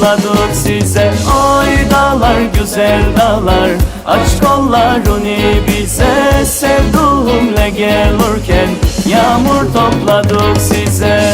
topladık size. Oy dağlar güzel dağlar. Aç kollarını bize. Sevduğumle gelirken Yağmur topladık size.